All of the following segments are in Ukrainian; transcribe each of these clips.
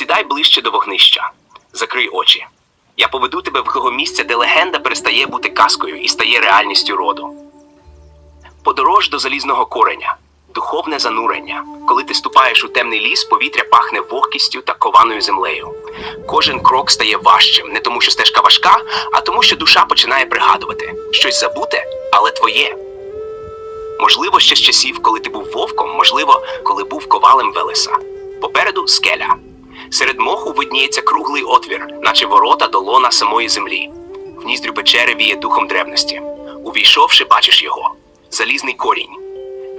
Сідай ближче до вогнища, закрий очі. Я поведу тебе в того місця, де легенда перестає бути казкою і стає реальністю роду. Подорож до залізного кореня, духовне занурення. Коли ти ступаєш у темний ліс, повітря пахне вогкістю та кованою землею. Кожен крок стає важчим, не тому, що стежка важка, а тому, що душа починає пригадувати щось забуте, але твоє. Можливо, ще з часів, коли ти був вовком, можливо, коли був ковалем Велеса. Попереду скеля. Серед моху видніється круглий отвір, наче ворота до лона самої землі. В ніздрю печери віє духом древності. Увійшовши, бачиш його залізний корінь.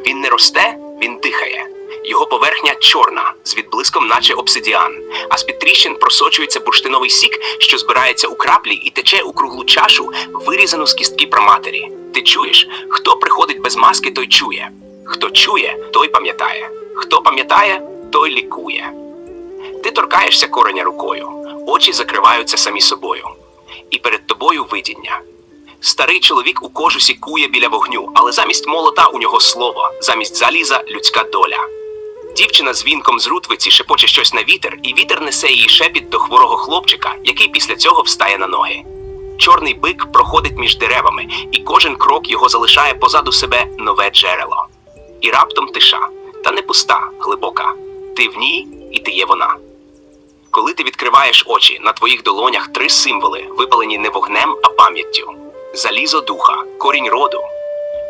Він не росте, він дихає. Його поверхня чорна, з відблиском, наче обсидіан, а з під тріщин просочується бурштиновий сік, що збирається у краплі і тече у круглу чашу, вирізану з кістки праматері. Ти чуєш, хто приходить без маски, той чує. Хто чує, той пам'ятає. Хто пам'ятає, той лікує. Ти торкаєшся кореня рукою, очі закриваються самі собою. І перед тобою видіння. Старий чоловік у кожусі кує біля вогню, але замість молота у нього слово, замість заліза людська доля. Дівчина з вінком з рутвиці шепоче щось на вітер, і вітер несе її шепіт до хворого хлопчика, який після цього встає на ноги. Чорний бик проходить між деревами, і кожен крок його залишає позаду себе нове джерело. І раптом тиша, та не пуста, глибока. Ти в ній, і ти є вона. Коли ти відкриваєш очі, на твоїх долонях три символи, випалені не вогнем, а пам'яттю: залізо духа, корінь роду,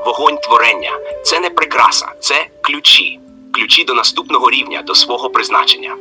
вогонь творення це не прикраса, це ключі, ключі до наступного рівня, до свого призначення.